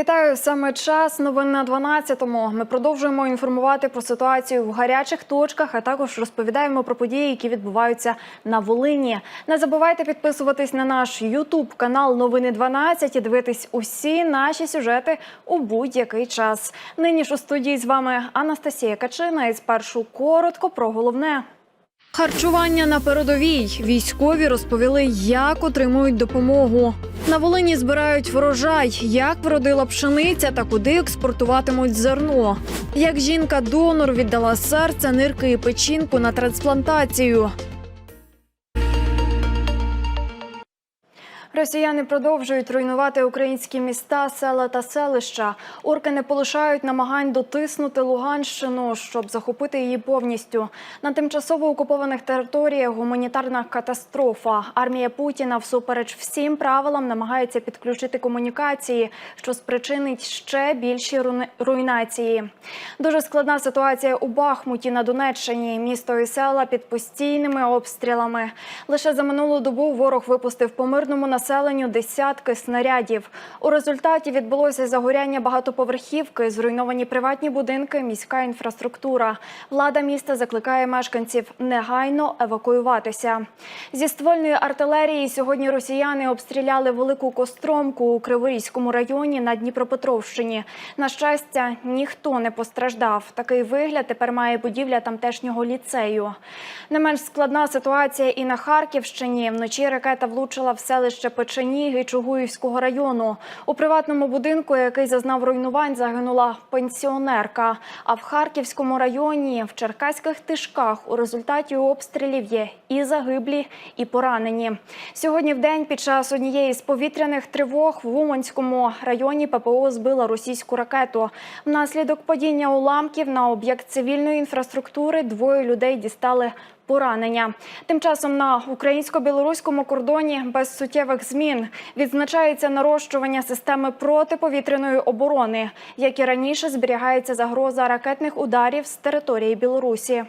Вітаю саме час. Новин на 12-му. Ми продовжуємо інформувати про ситуацію в гарячих точках, а також розповідаємо про події, які відбуваються на Волині. Не забувайте підписуватись на наш Ютуб канал Новини 12 і дивитись усі наші сюжети у будь-який час. Нині ж у студії з вами Анастасія Качина. І спершу коротко про головне. Харчування на передовій. Військові розповіли, як отримують допомогу. На Волині збирають врожай, як вродила пшениця та куди експортуватимуть зерно. Як жінка-донор віддала серце, нирки і печінку на трансплантацію. Росіяни продовжують руйнувати українські міста, села та селища. Орки не полишають намагань дотиснути Луганщину, щоб захопити її повністю. На тимчасово окупованих територіях гуманітарна катастрофа. Армія Путіна, всупереч всім правилам, намагається підключити комунікації, що спричинить ще більші руйнації. Дуже складна ситуація у Бахмуті на Донеччині. Місто і села під постійними обстрілами. Лише за минулу добу ворог випустив по мирному населенню десятки снарядів. У результаті відбулося загоряння багатоповерхівки, зруйновані приватні будинки, міська інфраструктура. Влада міста закликає мешканців негайно евакуюватися. Зі ствольної артилерії сьогодні росіяни обстріляли велику костромку у Криворізькому районі на Дніпропетровщині. На щастя, ніхто не постраждав. Такий вигляд тепер має будівля тамтешнього ліцею. Не менш складна ситуація і на Харківщині. Вночі ракета влучила в селище Печеніги Чугуївського району. У приватному будинку, який зазнав руйнувань, загинула пенсіонерка. А в Харківському районі, в Черкаських тишках, у результаті обстрілів є і загиблі, і поранені. Сьогодні в день під час однієї з повітряних тривог в Уманському районі ППО збила російську ракету. Внаслідок падіння уламків на об'єкт цивільної інфраструктури двоє людей дістали поранення. Тим часом на українсько-білоруському кордоні без суттєвих змін відзначається нарощування системи протиповітряної оборони, як і раніше зберігається загроза ракетних ударів з території Білорусі.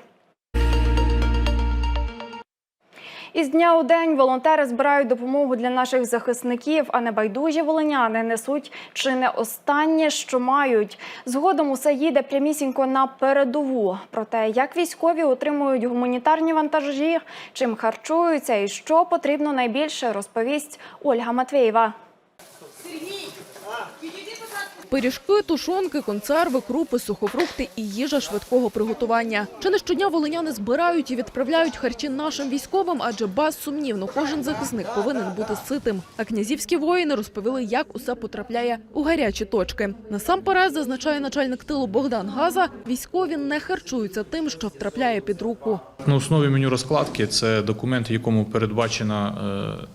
Із дня у день волонтери збирають допомогу для наших захисників, а небайдужі волиняни несуть чи не останнє, що мають. Згодом усе їде прямісінько на передову. Про те, як військові отримують гуманітарні вантажі, чим харчуються і що потрібно найбільше, розповість Ольга Матвєєва. Пиріжки, тушонки, консерви, крупи, сухофрукти і їжа швидкого приготування. Чи не щодня волиняни збирають і відправляють харчі нашим військовим, адже безсумнівно кожен захисник повинен бути ситим. А князівські воїни розповіли, як усе потрапляє у гарячі точки. Насамперед, зазначає начальник тилу Богдан Газа, військові не харчуються тим, що втрапляє під руку. На основі меню розкладки це документ, якому передбачена е,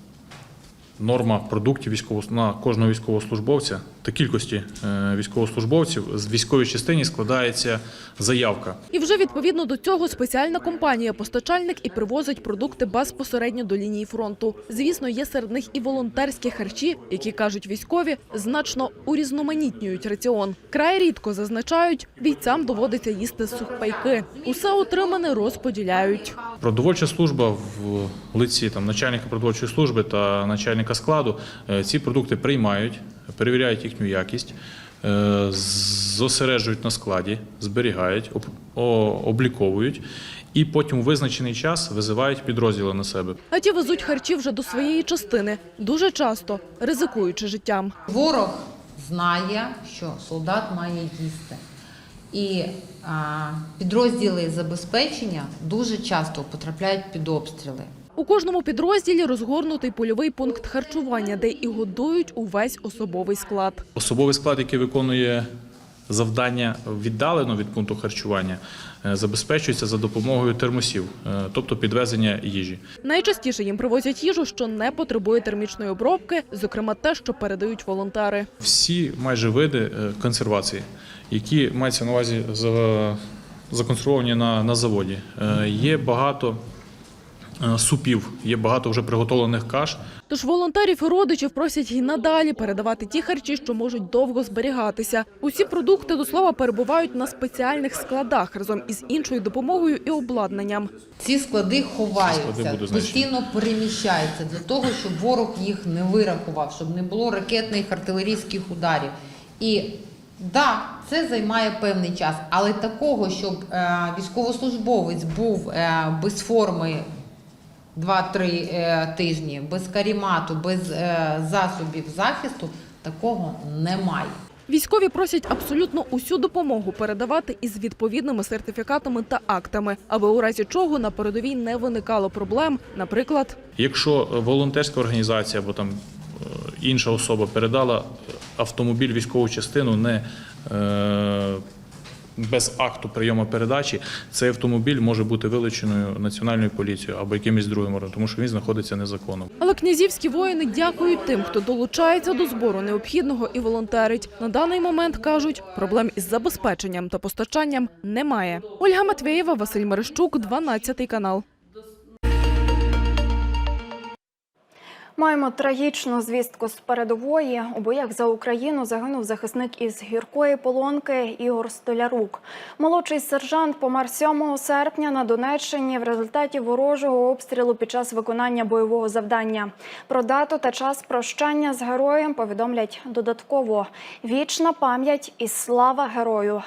норма продуктів військово, на кожного військовослужбовця та кількості е, військовослужбовців. З військової частині складається заявка. І вже відповідно до цього спеціальна компанія постачальник і привозить продукти безпосередньо до лінії фронту. Звісно, є серед них і волонтерські харчі, які кажуть військові, значно урізноманітнюють раціон. Край рідко зазначають, бійцям доводиться їсти сухпайки. Усе отримане розподіляють. Продовольча служба в лиці там начальника продовольчої служби та начальника складу е, ці продукти приймають, перевіряють їхню якість, е, зосереджують на складі, зберігають, об- обліковують. І потім у визначений час визивають підрозділи на себе. А ті везуть харчі вже до своєї частини, дуже часто ризикуючи життям. Ворог знає, що солдат має їсти. І а, підрозділи забезпечення дуже часто потрапляють під обстріли. У кожному підрозділі розгорнутий польовий пункт харчування, де і годують увесь особовий склад. Особовий склад, який виконує завдання віддалено від пункту харчування, е, забезпечується за допомогою термосів, е, тобто підвезення їжі. Найчастіше їм привозять їжу, що не потребує термічної обробки, зокрема те, що передають волонтери. Всі майже види е, консервації, які мається на увазі за- законсервовані на, на заводі. Є багато супів, є багато вже приготовлених каш. Тож волонтерів і родичів просять і надалі передавати ті харчі, що можуть довго зберігатися. Усі продукти до слова перебувають на спеціальних складах разом із іншою допомогою і обладнаннням. Ці склади ховаються, склади постійно переміщаються для того, щоб ворог їх не вирахував, щоб не було ракетних артилерійських ударів. І да, це займає певний час, але такого, щоб е, військовослужбовець був е, без форми 2-3 е, тижні, без карімату, без е, засобів захисту, такого немає. Військові просять абсолютно усю допомогу передавати із відповідними сертифікатами та актами, аби у разі чого на передовій не виникало проблем. Наприклад, Якщо е, волонтерська організація або там інша особа передала автомобіль військову частину не е, без акту прийому передачі, цей автомобіль може бути вилученою національною поліцією або якимось другим органом, тому що він знаходиться незаконно. але князівські воїни дякують тим, хто долучається до збору необхідного і волонтерить. На даний момент кажуть, проблем із забезпеченням та постачанням немає. Ольга Матвєєва, Василь Мерещук, 12 канал. Маємо трагічну звістку з передової. У боях за Україну загинув захисник із гіркої полонки Ігор Столярук. Молодший сержант помер 7 серпня на Донеччині в результаті ворожого обстрілу під час виконання бойового завдання. Про дату та час прощання з героєм повідомлять додатково. Вічна пам'ять і слава герою.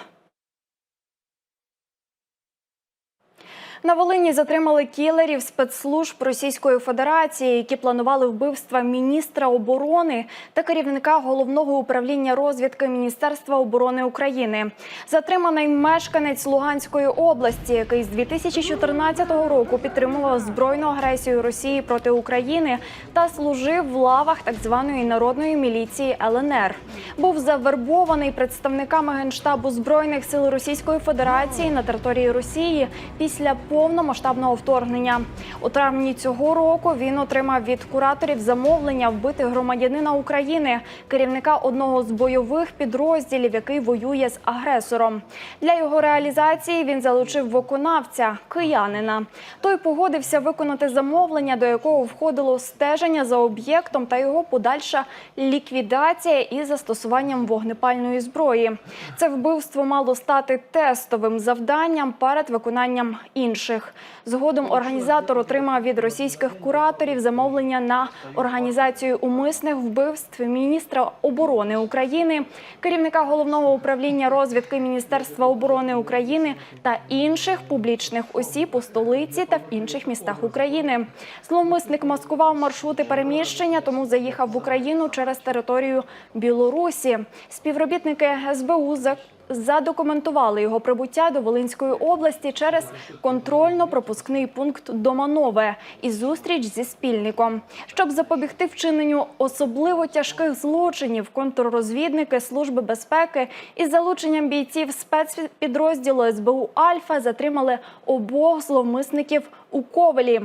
На Волині затримали кілерів спецслужб Російської Федерації, які планували вбивства міністра оборони та керівника головного управління розвідки Міністерства оборони України. Затриманий мешканець Луганської області, який з 2014 року підтримував збройну агресію Росії проти України та служив в лавах так званої народної міліції ЛНР. Був завербований представниками генштабу збройних сил Російської Федерації на території Росії після повномасштабного вторгнення. У травні цього року він отримав від кураторів замовлення вбити громадянина України, керівника одного з бойових підрозділів, який воює з агресором. Для його реалізації він залучив виконавця киянина. Той погодився виконати замовлення, до якого входило стеження за об'єктом та його подальша ліквідація із застосуванням вогнепальної зброї. Це вбивство мало стати тестовим завданням перед виконанням інших. Згодом організатор отримав від російських кураторів замовлення на організацію умисних вбивств міністра оборони України, керівника головного управління розвідки Міністерства оборони України та інших публічних осіб у столиці та в інших містах України. Зловмисник маскував маршрути переміщення, тому заїхав в Україну через територію Білорусі. Співробітники СБУ за задокументували його прибуття до Волинської області через контрольно-пропускний пункт Доманове і зустріч зі спільником. Щоб запобігти вчиненню особливо тяжких злочинів, контррозвідники Служби безпеки із залученням бійців спецпідрозділу СБУ Альфа затримали обох зловмисників у Ковелі.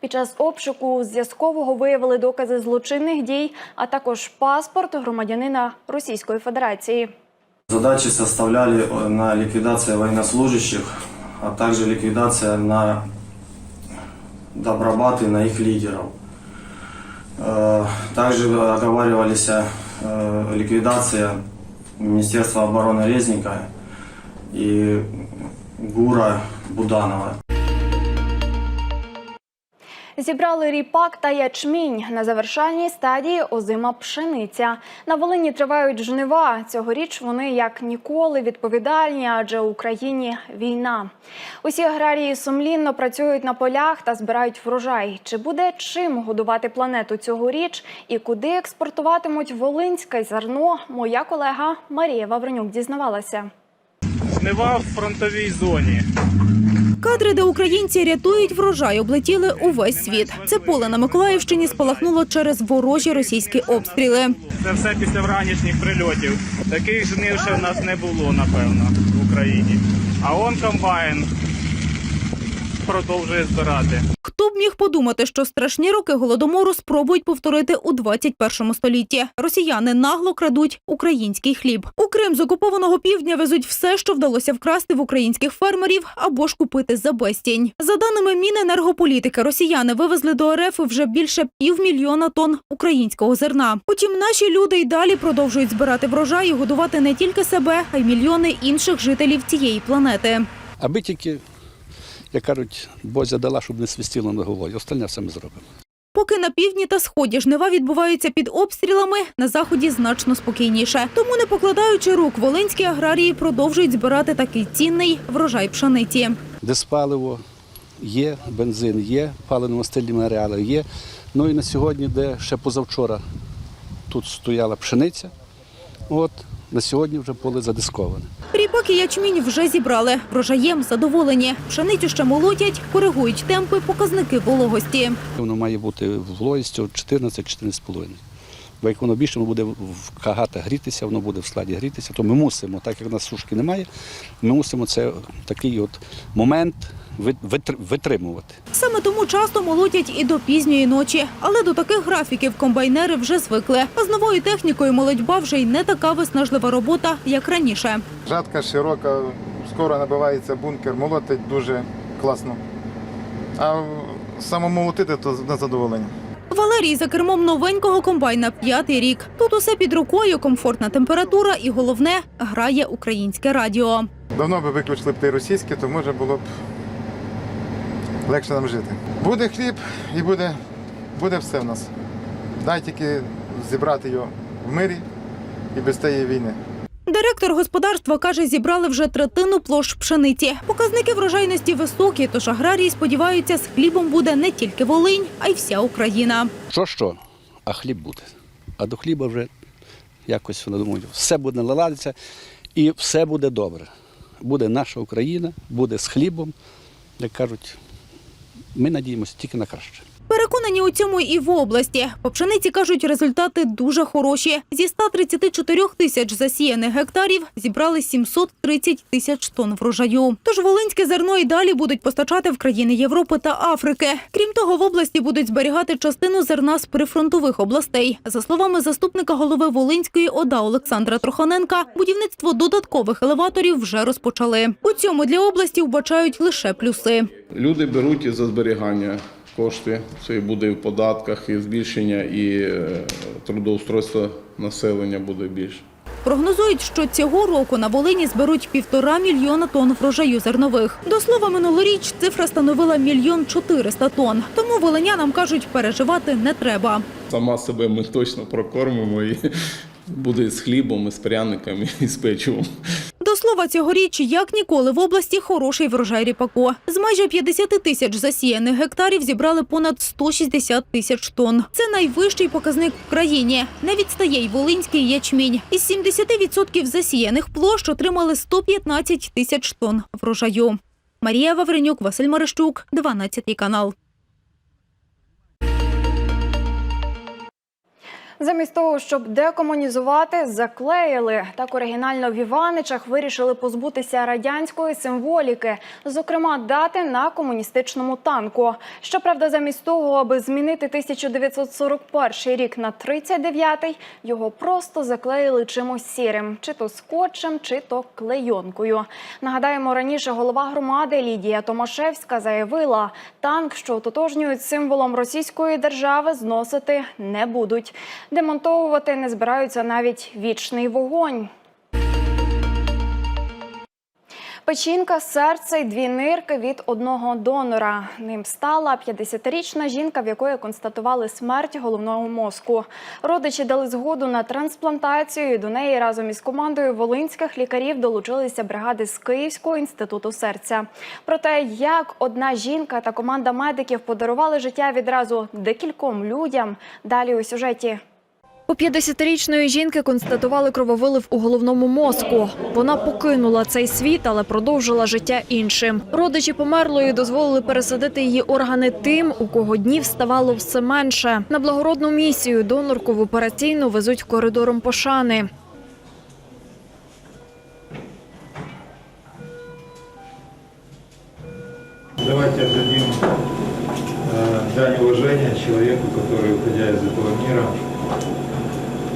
Під час обшуку зв'язкового виявили докази злочинних дій, а також паспорт громадянина Російської Федерації. Задачи составляли э, на ликвидация военнослужащих, а также ликвидация на добробаты на их лидеров. Э, Также оговаривались э, ликвидация Министерства обороны Резника и ГУРа Буданова. Зібрали ріпак та ячмінь на завершальній стадії озима пшениця. На Волині тривають жнива. Цьогоріч вони як ніколи відповідальні, адже в Україні війна. Усі аграрії сумлінно працюють на полях та збирають врожай. Чи буде чим годувати планету цьогоріч і куди експортуватимуть волинське зерно? Моя колега Марія Вавренюк дізнавалася. Жнива в фронтовій зоні. Кадри, де українці рятують врожай, облетіли увесь світ. Це поле на Миколаївщині спалахнуло через ворожі російські обстріли. Це все після вранішніх прильотів. Таких жнив ще в нас не було, напевно, в Україні. А он комбайн продовжує збирати. Хто б міг подумати, що страшні роки голодомору спробують повторити у 21 столітті. Росіяни нагло крадуть український хліб. У Крим з окупованого півдня везуть все, що вдалося вкрасти в українських фермерів або ж купити за безцінь. За даними Міненергополітики, росіяни вивезли до РФ вже більше півмільйона тонн українського зерна. Утім, наші люди й далі продовжують збирати врожай і годувати не тільки себе, а й мільйони інших жителів цієї планети. Аби тільки, як кажуть, Бозя дала, щоб не свистіло на головою. Остальне все ми зробимо. Поки на півдні та сході жнива відбуваються під обстрілами, на заході значно спокійніше. Тому, не покладаючи рук, волинські аграрії продовжують збирати такий цінний врожай пшениці. Диспаливо є, бензин є, паливно-мастильні матеріали є. Ну і на сьогодні, де ще позавчора тут стояла пшениця, от на сьогодні вже поле задисковане. Ріпак і ячмінь вже зібрали. Врожаєм задоволені. Пшеницю ще молотять, коригують темпи, показники вологості. Воно має бути вологістю 14-14,5. Бо як воно більше, воно буде в кагата грітися, воно буде в складі грітися, то ми мусимо, так як в нас сушки немає, ми мусимо це такий от момент витримувати. Саме тому часто молотять і до пізньої ночі. Але до таких графіків комбайнери вже звикли. А з новою технікою молодьба вже й не така виснажлива робота, як раніше. Жатка широка, скоро набивається бункер, молотить дуже класно. А самомолотити то на задоволення. Валерій за кермом новенького комбайна п'ятий рік. Тут усе під рукою, комфортна температура і головне грає українське радіо. Давно би виключили б ті російські, то може було б легше нам жити. Буде хліб і буде, буде все в нас. Дай тільки зібрати його в мирі і без тієї війни. Директор господарства каже, зібрали вже третину площ пшениці. Показники врожайності високі, тож аграрії сподіваються, з хлібом буде не тільки Волинь, а й вся Україна. Що що, а хліб буде. А до хліба вже якось вони думають, все буде наладитися і все буде добре. Буде наша Україна, буде з хлібом. Як кажуть, ми надіємося тільки на краще. Переконані у цьому і в області. По пшениці кажуть, результати дуже хороші. Зі 134 тисяч засіяних гектарів зібрали 730 тисяч тонн врожаю. Тож волинське зерно і далі будуть постачати в країни Європи та Африки. Крім того, в області будуть зберігати частину зерна з прифронтових областей. За словами заступника голови Волинської ОДА Олександра Троханенка, будівництво додаткових елеваторів вже розпочали. У цьому для області вбачають лише плюси. Люди беруть за зберігання кошти. Це і буде і в податках, і збільшення, і е, трудоустройство населення буде більше. Прогнозують, що цього року на Волині зберуть півтора мільйона тонн врожаю зернових. До слова, минулоріч цифра становила мільйон чотириста тонн. Тому волинянам кажуть, переживати не треба. Сама себе ми точно прокормимо і буде з хлібом, і з пряниками, і з печивом. До слова, цьогоріч, як ніколи в області хороший врожай ріпаку. З майже 50 тисяч засіяних гектарів зібрали понад 160 тисяч тонн. Це найвищий показник в країні. Не відстає й волинський ячмінь. Із 70% засіяних площ отримали 115 тисяч тонн врожаю. Марія Вавренюк, Василь Марищук, 12 канал. Замість того, щоб декомунізувати, заклеїли. Так оригінально в Іваничах вирішили позбутися радянської символіки, зокрема дати на комуністичному танку. Щоправда, замість того, аби змінити 1941 рік на 39-й, його просто заклеїли чимось сірим, чи то скотчем, чи то клейонкою. Нагадаємо, раніше голова громади Лідія Томашевська заявила, танк, що ототожнюють символом російської держави, зносити не будуть. Демонтовувати не збираються навіть вічний вогонь. Печінка, серце і дві нирки від одного донора. Ним стала 50-річна жінка, в якої констатували смерть головного мозку. Родичі дали згоду на трансплантацію. До неї разом із командою волинських лікарів долучилися бригади з Київського інституту серця. Про те, як одна жінка та команда медиків подарували життя відразу декільком людям. Далі у сюжеті. У 50-річної жінки констатували крововилив у головному мозку. Вона покинула цей світ, але продовжила життя іншим. Родичі померлої дозволили пересадити її органи тим, у кого днів ставало все менше. На благородну місію донорку в операційну везуть коридором пошани. Давайте отдадим э, дань уважения человеку, который, уходя из этого мира,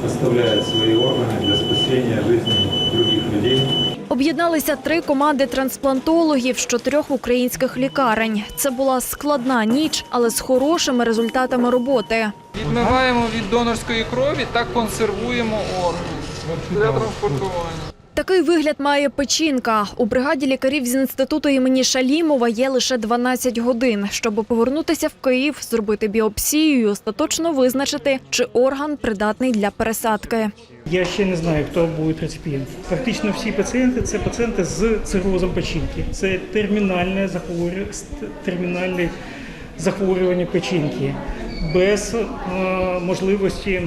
оставляет свои органы для спасения жизни других людей. Об'єдналися три команди трансплантологів з чотирьох українських лікарень. Це була складна ніч, але з хорошими результатами роботи. Відмиваємо від донорської крові та консервуємо органи для транспортування. Такий вигляд має печінка. У бригаді лікарів з інституту імені Шалімова є лише 12 годин, щоб повернутися в Київ, зробити біопсію і остаточно визначити, чи орган придатний для пересадки. Я ще не знаю, хто буде реципієнт. Практично всі пацієнти це пацієнти з цирозом печінки. Це термінальне захворювання, термінальне захворювання печінки без е, можливості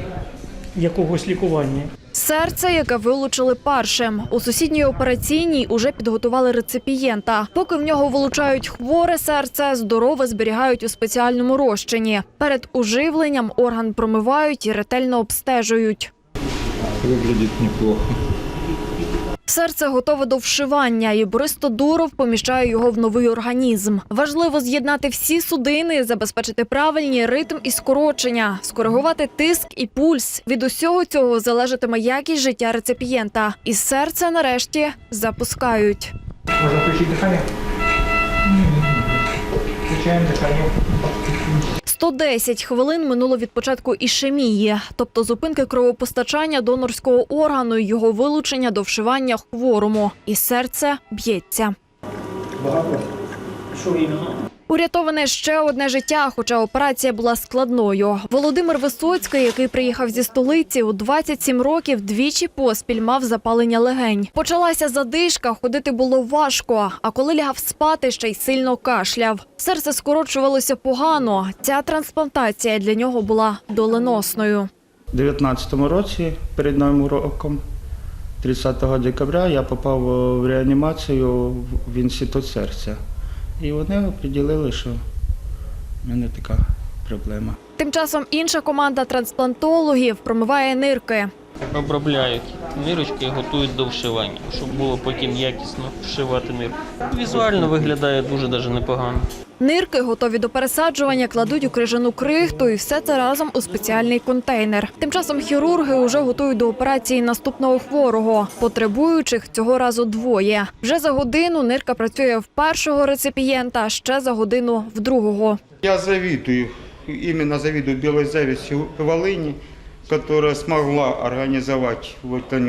якогось лікування. Серце, яке вилучили першим. У сусідній операційній уже підготували реципієнта. Поки в нього вилучають хворе серце, здорове зберігають у спеціальному розчині. Перед уживленням орган промивають і ретельно обстежують. Виглядить неплохо. Серце готове до вшивання, і Борис Тодуров поміщає його в новий організм. Важливо з'єднати всі судини, забезпечити правильні ритм і скорочення, скоригувати тиск і пульс. Від усього цього залежатиме якість життя реципієнта. І серце нарешті запускають. Можна включити дихання? Включаємо дихання. 110 хвилин минуло від початку ішемії, тобто зупинки кровопостачання донорського органу, і його вилучення до вшивання хворому. І серце б'ється. Багато. Що іменно? Урятоване ще одне життя, хоча операція була складною. Володимир Висоцький, який приїхав зі столиці у 27 років, двічі поспіль мав запалення легень. Почалася задишка, ходити було важко. А коли лягав спати, ще й сильно кашляв. Серце скорочувалося погано. Ця трансплантація для нього була доленосною. У 19-му році, перед новим роком, 30 декабря, я попав в реанімацію в інститут серця. І вони оприділили, що в мене така проблема. Тим часом інша команда трансплантологів промиває нирки. Обробляють нирочки і готують до вшивання, щоб було потім якісно вшивати нирку. Візуально виглядає дуже даже непогано. Нирки, готові до пересаджування, кладуть у крижану крихту і все це разом у спеціальний контейнер. Тим часом хірурги вже готують до операції наступного хворого. Потребуючих цього разу двоє. Вже за годину нирка працює в першого реципієнта, ще за годину в другого. Я завидую, именно завидую белой зависти Волыни, которая смогла организовать в это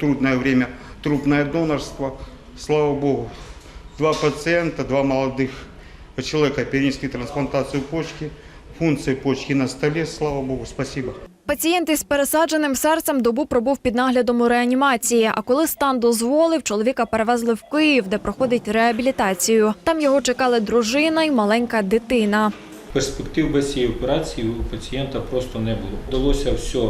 трудное время трупное донорство. Слава Богу, два пациента, два молодых человека перенесли трансплантацию почки, функции почки на столе, слава Богу, спасибо. Пацієнт із пересадженим серцем добу пробув під наглядом у реанімації. А коли стан дозволив, чоловіка перевезли в Київ, де проходить реабілітацію. Там його чекали дружина і маленька дитина. Перспектив без цієї операції у пацієнта просто не було. Вдалося все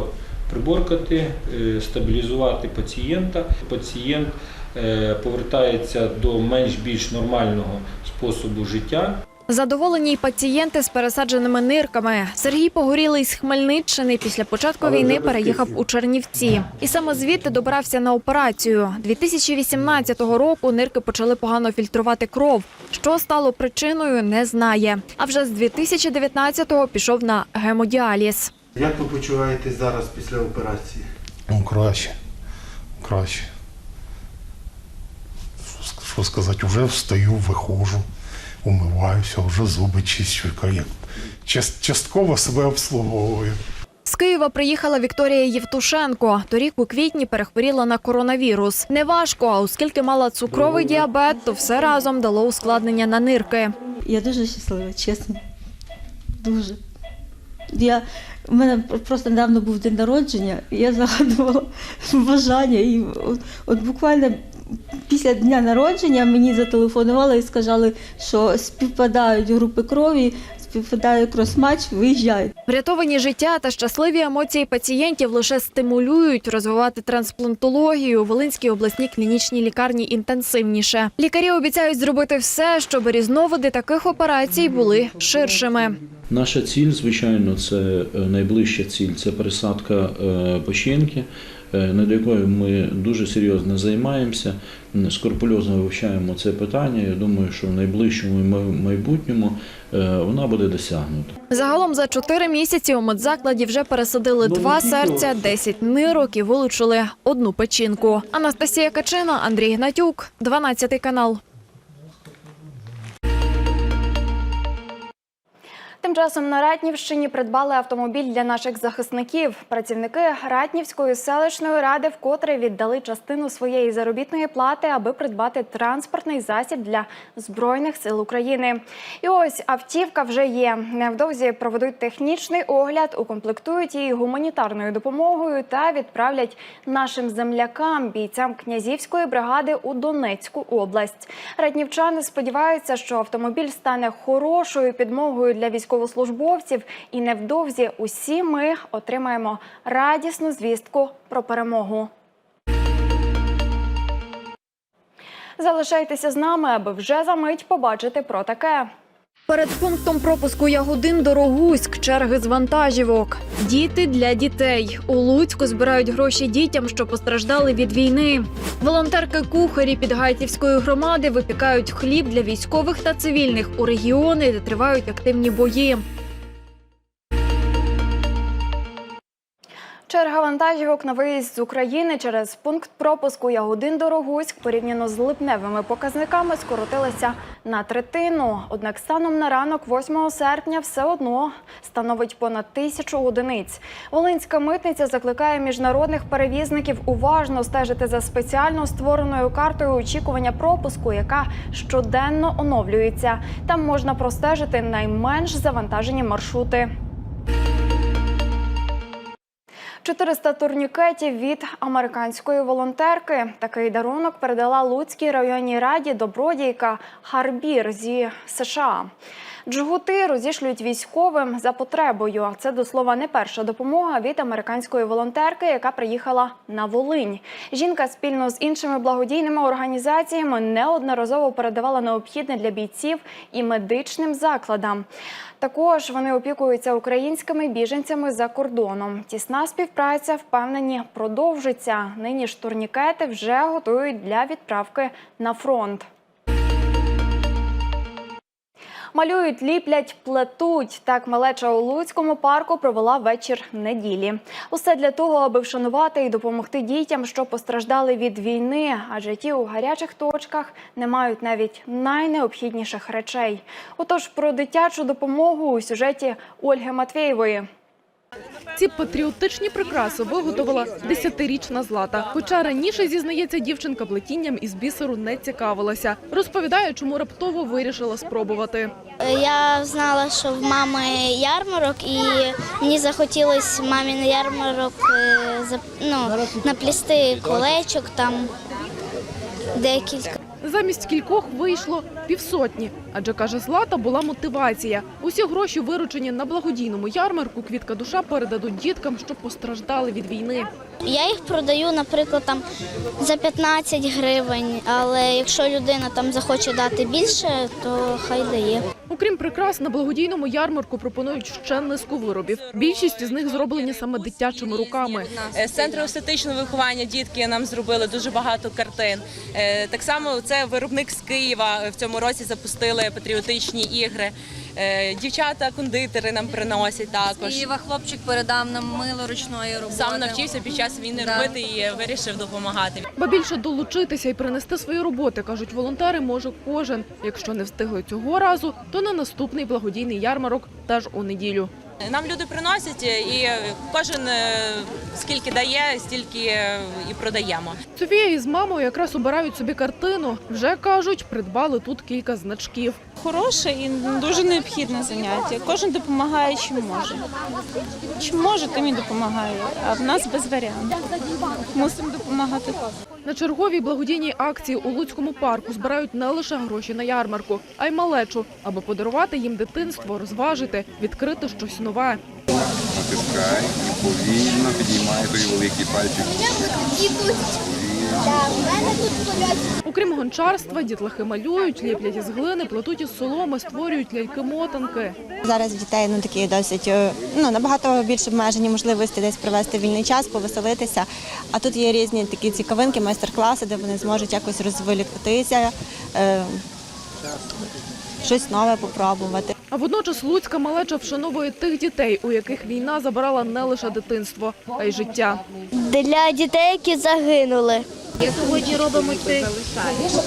приборкати, е, стабілізувати пацієнта. Пацієнт е, повертається до менш-більш нормального способу життя. Задоволені й пацієнти з пересадженими нирками. Сергій Погорілий з Хмельниччини після початку війни переїхав у Чернівці. І саме звідти добирався на операцію. 2018 року нирки почали погано фільтрувати кров. Що стало причиною, не знає. А вже з 2019-го пішов на гемодіаліз. Як ви почуваєтесь зараз після операції? Ну, краще. Краще. Що, що сказати, вже встаю, виходжу, умиваюся, вже зуби чищу. Як част- частково себе обслуговую. З Києва приїхала Вікторія Євтушенко. Торік у квітні перехворіла на коронавірус. Неважко, а оскільки мала цукровий діабет, то все разом дало ускладнення на нирки. Я дуже щаслива, чесно. Дуже. Я, у мене просто недавно був день народження, і я загадувала бажання. І от, от буквально після дня народження мені зателефонували і сказали, що співпадають групи крові, співпадає крос-матч, виїжджають. Врятовані життя та щасливі емоції пацієнтів лише стимулюють розвивати трансплантологію у Волинській обласній клінічній лікарні інтенсивніше. Лікарі обіцяють зробити все, щоб різновиди таких операцій були ширшими. Наша ціль, звичайно, це е, найближча ціль це пересадка е, печінки, е, над якою ми дуже серйозно займаємося. Скрупульозно вивчаємо це питання. Я думаю, що в найближчому май- майбутньому е, вона буде досягнута. Загалом за чотири місяці у медзакладі вже пересадили два серця, 10 нирок і вилучили одну печінку. Анастасія Качина, Андрій Гнатюк, 12 канал. Тим часом на Ратнівщині придбали автомобіль для наших захисників. Працівники Ратнівської селищної ради вкотре віддали частину своєї заробітної плати, аби придбати транспортний засіб для збройних сил України. І ось автівка вже є. Невдовзі проведуть технічний огляд, укомплектують її гуманітарною допомогою та відправлять нашим землякам, бійцям князівської бригади у Донецьку область. Ратнівчани сподіваються, що автомобіль стане хорошою підмогою для військовослужбовців, і невдовзі усі ми отримаємо радісну звістку про перемогу. Залишайтеся з нами, аби вже за мить побачити про таке. Перед пунктом пропуску Ягодин Дорогуськ черги з вантажівок. Діти для дітей. У Луцьку збирають гроші дітям, що постраждали від війни. Волонтерки-кухарі Підгайцівської громади випікають хліб для військових та цивільних у регіони, де тривають активні бої. Черга вантажівок на виїзд з України через пункт пропуску Ягодин Дорогуськ порівняно з липневими показниками скоротилася на третину. Однак станом на ранок 8 серпня все одно становить понад тисячу одиниць. Волинська митниця закликає міжнародних перевізників уважно стежити за спеціально створеною картою очікування пропуску, яка щоденно оновлюється. Там можна простежити найменш завантажені маршрути. 400 турнікетів від американської волонтерки. Такий дарунок передала Луцькій районній раді добродійка Харбір зі США. Джгути розішлють військовим за потребою. Це до слова не перша допомога від американської волонтерки, яка приїхала на Волинь. Жінка спільно з іншими благодійними організаціями неодноразово передавала необхідне для бійців і медичним закладам. Також вони опікуються українськими біженцями за кордоном. Тісна співпраця впевнені продовжиться. Нині ж турнікети вже готують для відправки на фронт. Малюють, ліплять, плетуть. Так малеча у Луцькому парку провела вечір неділі. Усе для того, аби вшанувати і допомогти дітям, що постраждали від війни, адже ті у гарячих точках не мають навіть найнеобхідніших речей. Отож, про дитячу допомогу у сюжеті Ольги Матвєєвої. Ці патріотичні прикраси виготовила десятирічна Злата. Хоча раніше, зізнається, дівчинка плетінням із бісеру не цікавилася. Розповідає, чому раптово вирішила спробувати. Я знала, що в мами ярмарок, і мені захотілося мамі на ярмарок е, ну, наплісти колечок там декілька. Замість кількох вийшло півсотні, адже каже Злата, була мотивація. Усі гроші, виручені на благодійному ярмарку, квітка душа передадуть діткам, що постраждали від війни. Я їх продаю, наприклад, там за 15 гривень, але якщо людина там захоче дати більше, то хай дає. Окрім прикрас, на благодійному ярмарку пропонують ще низку виробів. Більшість з них зроблені саме дитячими руками. Е, З центру естетичного виховання дітки нам зробили дуже багато картин. Е, Так само це виробник з Києва в цьому році запустили патріотичні ігри. Е, Дівчата, кондитери нам приносять також. Києва хлопчик передав нам мило ручної роботи. Сам навчився під час війни Да. робити і вирішив допомагати. Ба більше долучитися і принести свої роботи, кажуть волонтери, може кожен. Якщо не встигли цього разу, то на наступний благодійний ярмарок теж у неділю. Нам люди приносять е, і кожен е, скільки дає, стільки е, і продаємо. Софія із мамою якраз обирають собі картину. Вже кажуть, придбали тут кілька значків. Хороше і дуже необхідне заняття. Кожен допомагає чим може. Чим може, тим і допомагає. А в нас без варіантів. Мусимо допомагати. На черговій благодійній акції у Луцькому парку збирають не лише гроші на ярмарку, а й малечу, аби подарувати їм дитинство, розважити, відкрити щось нове. Натискай повільно підіймай той великий пальчик. Окрім гончарства, дітлахи малюють, ліплять із глини, плетуть із соломи, створюють ляльки-мотанки. Зараз дітей ну такі досить е, ну набагато більше обмежені можливості десь провести вільний час, повеселитися. А тут є різні такі цікавинки, майстер-класи, де вони зможуть якось розволіктися, е, щось нове попробувати. А водночас луцька малеча вшановує тих дітей, у яких війна забирала не лише дитинство, а й життя. Для дітей, які загинули. Сьогодні робимо цю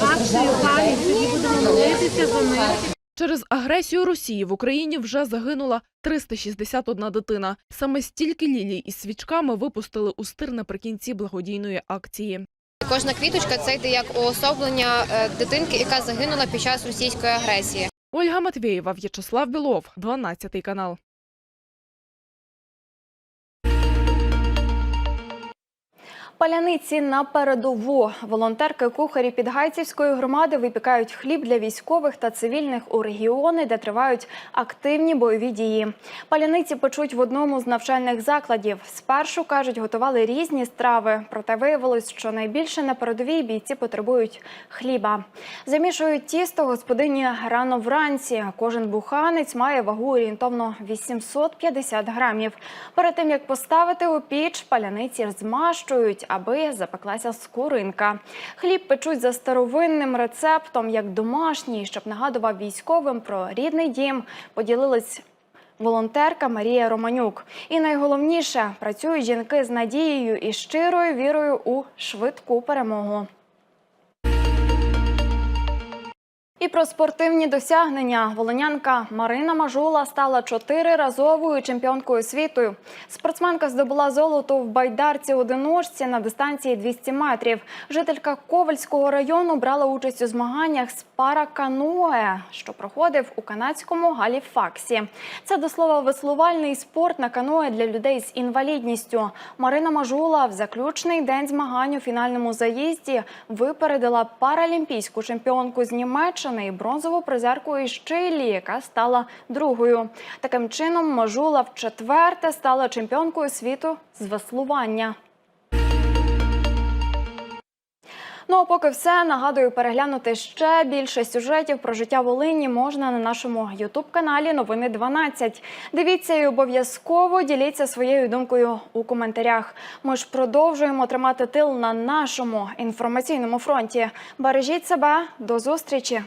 акцію пам'ять, тоді будемо молитися за них. Через агресію Росії в Україні вже загинула 361 дитина. Саме стільки лілій із свічками випустили у стир наприкінці благодійної акції. Кожна квіточка це йде як уособлення е, дитинки, яка загинула під час російської агресії. Ольга Матвєєва, В'ячеслав Білов, 12 канал. Паляниці на передову. Волонтерки кухарі Підгайцівської громади випікають хліб для військових та цивільних у регіони, де тривають активні бойові дії. Паляниці печуть в одному з навчальних закладів. Спершу кажуть, готували різні страви, проте виявилось, що найбільше на передовій бійці потребують хліба. Замішують тісто господині рано вранці. Кожен буханець має вагу орієнтовно 850 грамів. Перед тим як поставити у піч, паляниці змащують, аби запеклася скоринка. Хліб печуть за старовинним рецептом, як домашній, щоб нагадував військовим про рідний дім. Поділились волонтерка Марія Романюк. І найголовніше працюють жінки з надією і щирою вірою у швидку перемогу. І про спортивні досягнення волонянка Марина Мажула стала чотириразовою чемпіонкою світу. Спортсменка здобула золото в байдарці одиночці на дистанції 200 метрів. Жителька Ковальського району брала участь у змаганнях з паракануе, що проходив у канадському Галіфаксі. Це до слова веслувальний спорт на каное для людей з інвалідністю. Марина Мажула в заключний день змагань у фінальному заїзді випередила паралімпійську чемпіонку з Німеччини і бронзову призерку із Чилі, яка стала другою. Таким чином, Мажула вчетверте стала чемпіонкою світу з веслування. Ну а поки все нагадую переглянути ще більше сюжетів про життя Волині можна на нашому ютуб-каналі Новини 12. Дивіться і обов'язково діліться своєю думкою у коментарях. Ми ж продовжуємо тримати тил на нашому інформаційному фронті. Бережіть себе, до зустрічі.